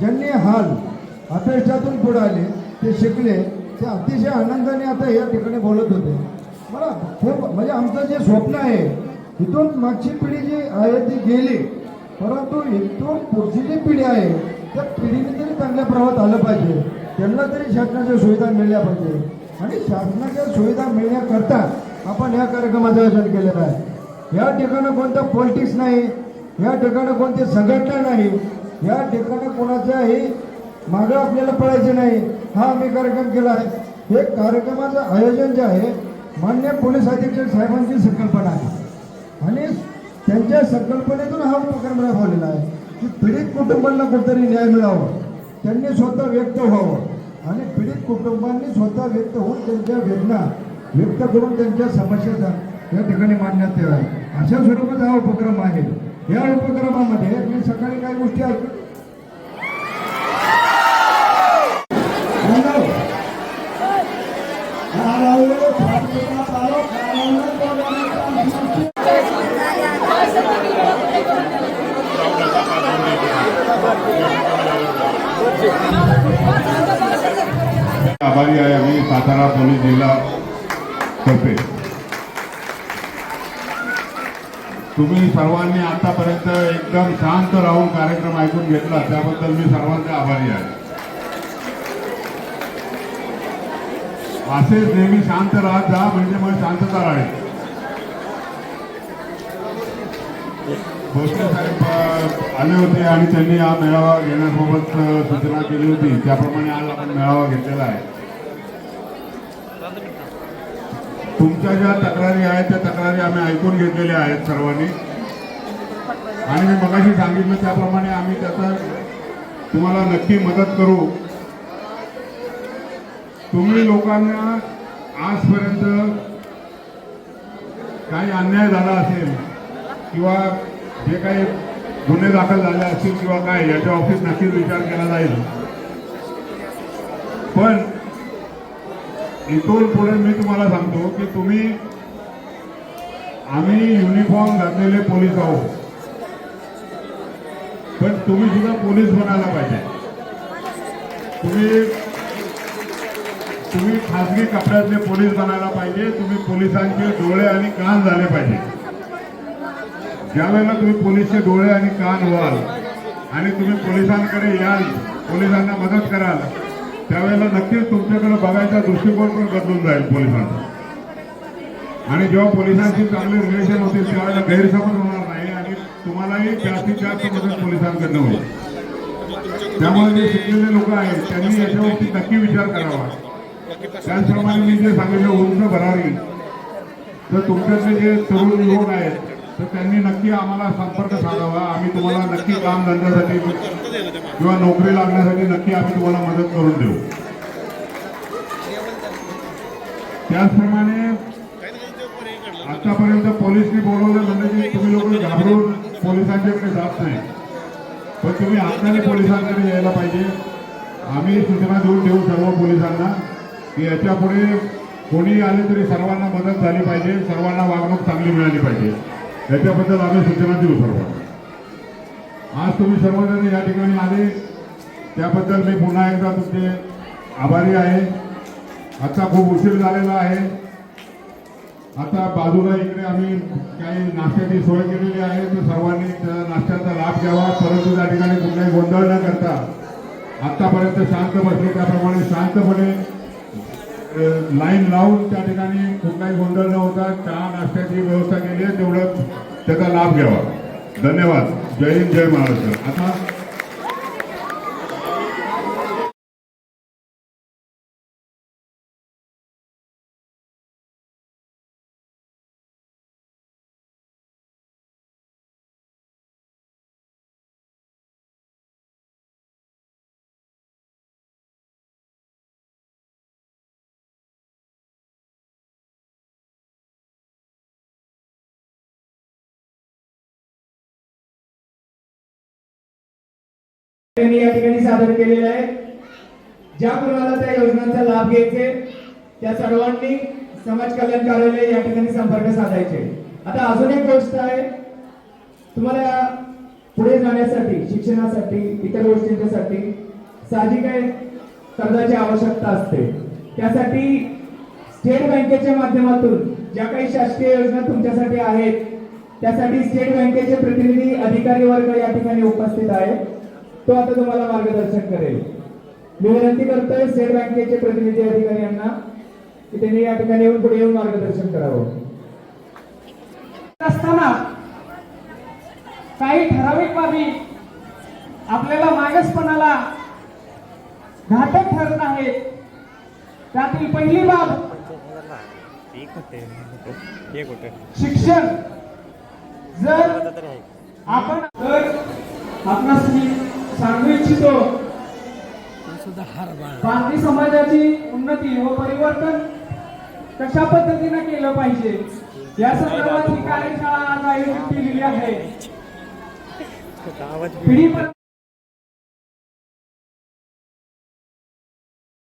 ज्यांनी हाल अपेक्षातून पुढे आले ते शिकले ते अतिशय आनंदाने आता या ठिकाणी बोलत होते. मला खूप म्हणजे आमचं जे स्वप्न आहे इथून मागची पिढी जी आहे ती गेली. परंतु इथून पुढची जी पिढी आहे त्या पिढीने तरी चांगल्या प्रवाहात आलं पाहिजे. त्यांना तरी शासनाच्या सुविधा मिळल्या पाहिजे. आणि शासनाच्या सुविधा मिळण्याकरता आपण या कार्यक्रमाचं आयोजन केलेलं आहे. या ठिकाणी कोणतं पॉलिटिक्स नाही या ठिकाणी कोणती संघटना नाही या ठिकाणी कोणाच्याही मागं आपल्याला पळायचे नाही. हा आम्ही कार्यक्रम केला आहे. हे कार्यक्रमाचं आयोजन जे आहे मान्य पोलीस अधीक्षक साहेबांची संकल्पना आहे. आणि त्यांच्या संकल्पनेतून हा उपक्रम राबवलेला आहे की पीडित कुटुंबांना कुठेतरी न्याय मिळावा. त्यांनी स्वतः व्यक्त व्हावं. आणि पीडित कुटुंबांनी स्वतः व्यक्त होऊन त्यांच्या वेदना व्यक्त करून त्यांच्या समस्येचा या ठिकाणी मांडण्यात यावा अशा स्वरूपाचा हा उपक्रम आहे. या उपक्रमामध्ये मी सकाळी काही गोष्टी ऐकू हॅलो. हॅलो. आभारी आहे आम्ही. सातारा पोलीस जिल्हा तर्फे. तुम्ही सर्वांनी आतापर्यंत एकदम शांत राहून कार्यक्रम ऐकून घेतला. त्याबद्दल मी सर्वांचे आभारी आहे. असेच नेहमी शांत राहत जा म्हणजे मग शांतता राहील भोसले साहेब आले होते आणि त्यांनी हा मेळावा घेण्यासोबत सूचना केली होती. त्याप्रमाणे आज आपण मेळावा घेतलेला आहे. तुमच्या ज्या तक्रारी आहेत त्या तक्रारी आम्ही ऐकून घेतलेल्या आहेत सर्वांनी. आणि मी मगाशी सांगितलं त्याप्रमाणे आम्ही त्याचा तुम्हाला नक्की मदत करू. तुम्ही लोकांना आजपर्यंत काही अन्याय झाला असेल किंवा जे काही गुन्हे दाखल झाले असतील किंवा काय याच्या ऑफिस नक्कीच विचार केला जाईल पण इथून पुढे मी तुम्हाला सांगतो की तुम्ही आम्ही युनिफॉर्म घातलेले पोलीस आहोत. पण तुम्ही सुद्धा पोलीस बनायला पाहिजे. तुम्ही तुम्ही खासगी कपड्यातले पोलीस बनायला पाहिजे तुम्ही पोलिसांचे डोळे आणि कान झाले पाहिजे. ज्यावेळेला तुम्ही पोलीसचे डोळे आणि कान व्हाल आणि तुम्ही पोलिसांकडे याल पोलिसांना मदत कराल त्यावेळेला नक्कीच तुमच्याकडे बघायचा दृष्टिकोन पण बदलून जाईल पोलिसांचा. आणि जेव्हा पोलिसांशी चांगले रिलेशन होतील त्यावेळेला गैरसमज होणार नाही आणि तुम्हालाही जास्तीत जास्त मदत पोलिसांकडनं होईल. त्यामुळे जे शिकलेले लोक आहेत त्यांनी याच्यावरती नक्की विचार करावा. त्याचप्रमाणे मी जे सांगितलं उंच भरारी. तर तुमच्यातले जे तरुण युवक आहेत तर त्यांनी नक्की आम्हाला संपर्क साधावा. आम्ही तुम्हाला नक्की काम धंद्यासाठी किंवा नोकरी लागण्यासाठी नक्की आम्ही तुम्हाला मदत करून देऊ. त्याचप्रमाणे आतापर्यंत पोलिसनी बोलवलं म्हणजे की तुम्ही लोक घाबरून पोलिसांच्याकडे जात नाही. पण तुम्ही हाताने पोलिसांकडे यायला पाहिजे. आम्ही सूचना देऊन देऊ सर्व पोलिसांना की याच्यापुढे कोणी आले तरी सर्वांना मदत झाली पाहिजे. सर्वांना वागणूक चांगली मिळाली पाहिजे. याच्याबद्दल आम्ही सूचना देऊ सर्वांना. आज तुम्ही सर्वजण या ठिकाणी आले. त्याबद्दल मी पुन्हा एकदा तुमचे आभारी आहे. आता खूप उशीर झालेला आहे. आता बाजूला इकडे आम्ही काही नाश्त्याची सोय केलेली आहे. तर सर्वांनी त्या नाश्त्याचा लाभ घ्यावा. परंतु त्या ठिकाणी कुठलाही गोंधळ न करता आतापर्यंत शांत बसले. त्याप्रमाणे शांतपणे लाईन लावून त्या ठिकाणी कुठलाही गोंधळ न होता चहा नाश्त्याची व्यवस्था केली आहे. तेवढं त्याचा लाभ घ्यावा. धन्यवाद. जय हिंद जय महाराष्ट्र. आता त्यांनी या ठिकाणी सादर केलेलं आहे. ज्या कुणाला त्या योजनांचा लाभ घ्यायचे त्या सर्वांनी समाज कल्याण कार्यालय या ठिकाणी संपर्क साधायचे. आता अजून एक गोष्ट आहे. तुम्हाला पुढे जाण्यासाठी शिक्षणासाठी इतर गोष्टींच्यासाठी साहजिक आहे कर्जाची आवश्यकता असते. त्यासाठी स्टेट बँकेच्या माध्यमातून ज्या काही शासकीय योजना तुमच्यासाठी आहेत त्यासाठी स्टेट बँकेचे प्रतिनिधी अधिकारी वर्ग या ठिकाणी उपस्थित आहेत. तो आता तुम्हाला मार्गदर्शन करेल. मी विनंती करतोय स्टेट बँकेचे प्रतिनिधी अधिकारी यांना की त्यांनी या ठिकाणी येऊन पुढे येऊन मार्गदर्शन करावं. असताना काही ठराविक बाबी आपल्याला मागासपणाला घातक ठरत आहेत. त्यातील पहिली बाब शिक्षण. जर आपण जर आपणास मी सांगू इच्छितो. भारतीय समाजाची उन्नती व परिवर्तन कशा पद्धतीने केलं पाहिजे? या संदर्भात ही कार्यशाळा आज आयोजित केलेली आहे.